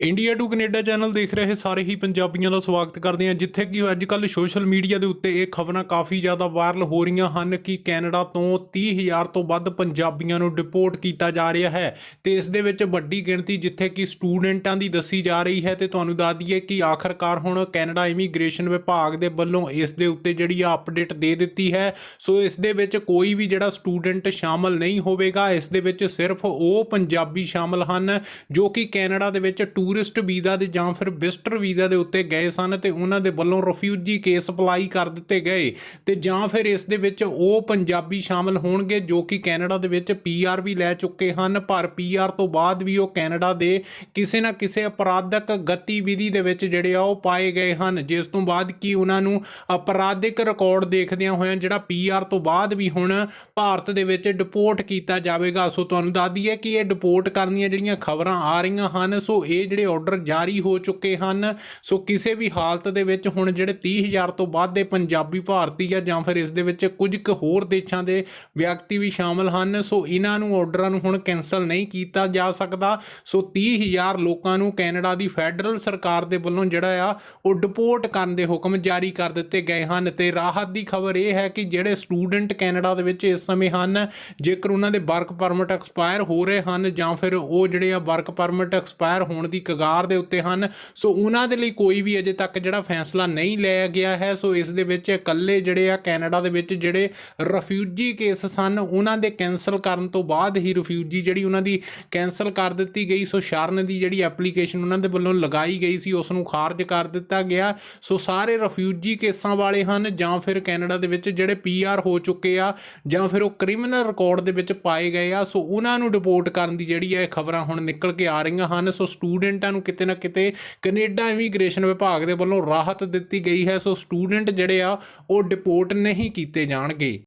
India to Canada channel ਦੇਖ ਰਹੇ ਸਾਰੇ ਹੀ ਪੰਜਾਬੀਆਂ ਦਾ ਸਵਾਗਤ ਕਰਦੇ ਹਾਂ, ਜਿੱਥੇ ਕਿ ਅੱਜ ਕੱਲ ਸੋਸ਼ਲ ਮੀਡੀਆ ਦੇ ਉੱਤੇ ਇਹ ਖਬਰਾਂ ਕਾਫੀ ਜ਼ਿਆਦਾ ਵਾਇਰਲ ਹੋ ਰਹੀਆਂ ਹਨ ਕਿ ਕੈਨੇਡਾ ਤੋਂ 30000 ਤੋਂ ਵੱਧ ਪੰਜਾਬੀਆਂ ਨੂੰ ਡਿਪੋਰਟ ਕੀਤਾ ਜਾ ਰਿਹਾ ਹੈ ਤੇ ਇਸ ਦੇ ਵਿੱਚ ਵੱਡੀ ਗਿਣਤੀ ਜਿੱਥੇ ਕਿ ਸਟੂਡੈਂਟਾਂ ਦੀ ਦੱਸੀ ਜਾ ਰਹੀ ਹੈ ਤੇ ਤੁਹਾਨੂੰ ਦੱਸ ਦਈਏ ਕਿ ਆਖਰਕਾਰ ਹੁਣ ਕੈਨੇਡਾ ਇਮੀਗ੍ਰੇਸ਼ਨ ਵਿਭਾਗ ਦੇ ਵੱਲੋਂ ਇਸ ਦੇ ਉੱਤੇ ਜਿਹੜੀ ਆ ਅਪਡੇਟ ਦੇ ਦਿੱਤੀ ਹੈ। ਸੋ ਇਸ ਦੇ ਵਿੱਚ ਕੋਈ ਵੀ ਜਿਹੜਾ ਸਟੂਡੈਂਟ ਸ਼ਾਮਲ ਨਹੀਂ ਹੋਵੇਗਾ, ਇਸ ਦੇ ਵਿੱਚ ਸਿਰਫ ਉਹ ਪੰਜਾਬੀ ਸ਼ਾਮਲ ਹਨ ਜੋ ਕਿ ਕੈਨੇਡਾ ਦੇ ਵਿੱਚ ਟੂ ਟੂਰਿਸਟ ਵੀਜ਼ਾ ਦੇ ਜਾਂ ਫਿਰ ਵਿਜ਼ਟਰ ਵੀਜ਼ਾ ਦੇ ਉੱਤੇ ਗਏ ਸਨ ਤੇ ਉਹਨਾਂ ਦੇ ਵੱਲੋਂ ਰਿਫਿਊਜੀ ਕੇਸ ਅਪਲਾਈ ਕਰ ਦਿੱਤੇ ਗਏ ਤੇ ਜਾਂ ਫਿਰ ਇਸ ਦੇ ਵਿੱਚ ਉਹ ਪੰਜਾਬੀ ਸ਼ਾਮਲ ਹੋਣਗੇ ਜੋ ਕਿ ਕੈਨੇਡਾ ਦੇ ਵਿੱਚ ਪੀਆਰ ਵੀ ਲੈ ਚੁੱਕੇ ਹਨ। ਪਰ ਪੀਆਰ ਤੋਂ ਬਾਅਦ ਵੀ ਉਹ ਕੈਨੇਡਾ ਦੇ ਕਿਸੇ ਨਾ ਕਿਸੇ ਅਪਰਾਧਕ ਗਤੀਵਿਧੀ ਦੇ ਵਿੱਚ ਜਿਹੜੇ ਆ ਉਹ ਪਾਏ ਗਏ ਹਨ। ਜਿਸ ਤੋਂ ਬਾਅਦ ਕੀ ਉਹਨਾਂ ਨੂੰ ਅਪਰਾਧਿਕ ਰਿਕਾਰਡ ਦੇਖਦਿਆਂ ਹੋਇਆਂ ਜਿਹੜਾ ਪੀਆਰ ਤੋਂ ਬਾਅਦ ਵੀ ਹੁਣ ਭਾਰਤ ਦੇ ਵਿੱਚ ਡਿਪੋਰਟ ਕੀਤਾ ਜਾਵੇਗਾ। ਸੋ ਤੁਹਾਨੂੰ ਦੱਸ ਦਈਏ ਕਿ ਇਹ ਡਿਪੋਰਟ ਕਰਨ ਦੀਆਂ ਜਿਹੜੀਆਂ ਖਬਰਾਂ ਆ ਰਹੀਆਂ ਹਨ, ਸੋ ਇਹ ਜਿਹੜੇ ਆਰਡਰ ਜਾਰੀ ਹੋ ਚੁੱਕੇ ਹਨ। ਸੋ ਕਿਸੇ ਵੀ ਹਾਲਤ ਦੇ ਵਿੱਚ ਹੁਣ ਜਿਹੜੇ 30000 ਤੋਂ ਵੱਧ ਦੇ ਪੰਜਾਬੀ ਭਾਰਤੀ ਆ ਜਾਂ ਫਿਰ ਇਸ ਦੇ ਵਿੱਚ ਕੁਝ ਕੁ ਹੋਰ ਦੇਸ਼ਾਂ ਦੇ ਵਿਅਕਤੀ ਵੀ ਸ਼ਾਮਲ ਹਨ। ਸੋ ਇਹਨਾਂ ਨੂੰ ਆਰਡਰਾਂ ਨੂੰ ਹੁਣ ਕੈਨਸਲ ਨਹੀਂ ਕੀਤਾ ਜਾ ਸਕਦਾ। ਸੋ 30000 ਲੋਕਾਂ ਨੂੰ ਕੈਨੇਡਾ ਦੀ ਫੈਡਰਲ ਸਰਕਾਰ ਦੇ ਵੱਲੋਂ ਜਿਹੜਾ ਆ, ਉਹ ਡਿਪੋਰਟ ਕਰਨ ਦੇ ਹੁਕਮ ਜਾਰੀ ਕਰ ਦਿੱਤੇ ਗਏ ਹਨ। ਤੇ ਰਾਹਤ ਦੀ ਖਬਰ ਇਹ ਹੈ ਕਿ ਜਿਹੜੇ ਸਟੂਡੈਂਟ ਕੈਨੇਡਾ ਦੇ ਵਿੱਚ ਇਸ ਸਮੇਂ ਹਨ, ਜੇਕਰ ਉਹਨਾਂ ਦੇ ਵਰਕ ਪਰਮਿਟ ਐਕਸਪਾਇਰ ਹੋ ਰਹੇ ਹਨ ਜਾਂ ਫਿਰ ਉਹ ਜਿਹੜੇ ਆ ਵਰਕ ਪਰਮਿਟ ਐਕਸਪਾਇਰ ਹੋਣ ਦੀ ਕਗਾਰ ਦੇ ਉੱਤੇ ਹਨ। ਸੋ ਉਹਨਾਂ ਦੇ ਲਈ ਕੋਈ ਵੀ ਅਜੇ ਤੱਕ ਜਿਹੜਾ ਫੈਸਲਾ ਨਹੀਂ ਲਿਆ ਗਿਆ ਹੈ। ਸੋ ਇਸ ਦੇ ਵਿੱਚ ਇਕੱਲੇ ਜਿਹੜੇ ਆ ਕੈਨੇਡਾ ਦੇ ਵਿੱਚ ਜਿਹੜੇ ਰਿਫਿਊਜੀ ਕੇਸ ਸਨ, ਉਹਨਾਂ ਦੇ ਕੈਨਸਲ ਕਰਨ ਤੋਂ ਬਾਅਦ ਹੀ ਰਿਫਿਊਜੀ ਜਿਹੜੀ ਉਹਨਾਂ ਦੀ ਕੈਨਸਲ ਕਰ ਦਿੱਤੀ ਗਈ। ਸੋ ਸ਼ਰਨ ਦੀ ਜਿਹੜੀ ਐਪਲੀਕੇਸ਼ਨ ਉਹਨਾਂ ਦੇ ਵੱਲੋਂ ਲਗਾਈ ਗਈ ਸੀ, ਉਸ ਨੂੰ ਖਾਰਜ ਕਰ ਦਿੱਤਾ ਗਿਆ। ਸੋ ਸਾਰੇ ਰਿਫਿਊਜੀ ਕੇਸਾਂ ਵਾਲੇ ਹਨ, ਜਾਂ ਫਿਰ ਕੈਨੇਡਾ ਦੇ ਵਿੱਚ ਜਿਹੜੇ ਪੀਆਰ ਹੋ ਚੁੱਕੇ ਆ, ਜਾਂ ਫਿਰ ਉਹ ਕ੍ਰਿਮੀਨਲ ਰਿਕਾਰਡ ਦੇ ਵਿੱਚ ਪਾਏ ਗਏ ਆ। ਸੋ ਉਹਨਾਂ ਨੂੰ ਡਿਪੋਰਟ ਕਰਨ ਦੀ ਜਿਹੜੀ ਹੈ ਖਬਰਾਂ ਹੁਣ ਨਿਕਲ ਕੇ ਆ ਰਹੀਆਂ ਹਨ। ਸੋ ਸਟੂਡੈਂਟ ਸਟੂਡੈਂਟਾਂ ਨੂੰ ਕਿਤੇ ਨਾ ਕਿਤੇ ਕੈਨੇਡਾ ਇਮੀਗ੍ਰੇਸ਼ਨ ਵਿਭਾਗ ਦੇ ਵੱਲੋਂ ਰਾਹਤ ਦਿੱਤੀ ਗਈ ਹੈ, ਸੋ ਸਟੂਡੈਂਟ ਜਿਹੜੇ ਆ, ਉਹ ਡਿਪੋਰਟ ਨਹੀਂ ਕੀਤੇ ਜਾਣਗੇ।